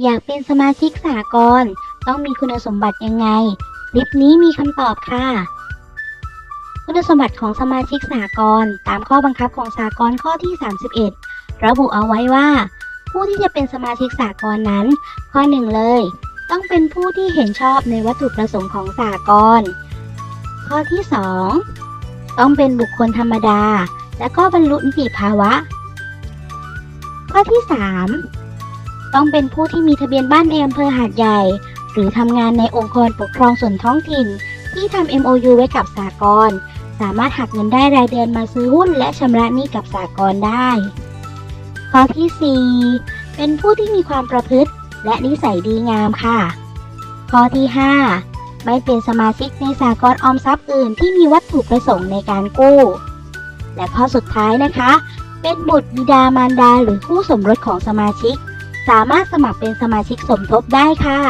อยากเป็นสมาชิกสากลต้องมีคุณสมบัติยังไงคลิปนี้มีคำตอบค่ะ คุณสมบัติของสมาชิกสากลตามข้อบังคับของสากลข้อที่ 31 ระบุเอาไว้ว่า ผู้ที่จะเป็นสมาชิกสากลนั้น ข้อหนึ่งเลย ต้องเป็นผู้ที่เห็นชอบในวัตถุประสงค์ของสากลข้อที่ 2 ต้องเป็นบุคคลธรรมดา และก็บรรลุนิติภาวะ ข้อที่ 3 ต้องเป็นผู้ที่มีทะเบียนบ้านในอำเภอหาดใหญ่ หรือทำงานในองค์กรปกครองส่วนท้องถิ่น ที่ทำ MOU ไว้กับสากลสามารถหักเงินได้รายเดือนมาซื้อหุ้นและชำระหนี้กับสากลได้ ข้อที่ 4 เป็นผู้ที่มีความประพฤติและนิสัยดีงามค่ะ ข้อที่ 5 ไม่เป็นสมาชิกในสากลออมทรัพย์อื่นที่มีวัตถุประสงค์ในการกู้ และข้อสุดท้ายนะคะ เป็นบุตรบิดามารดาหรือคู่สมรสของสมาชิก สามารถสมัครเป็นสมาชิกสมทบได้ค่ะ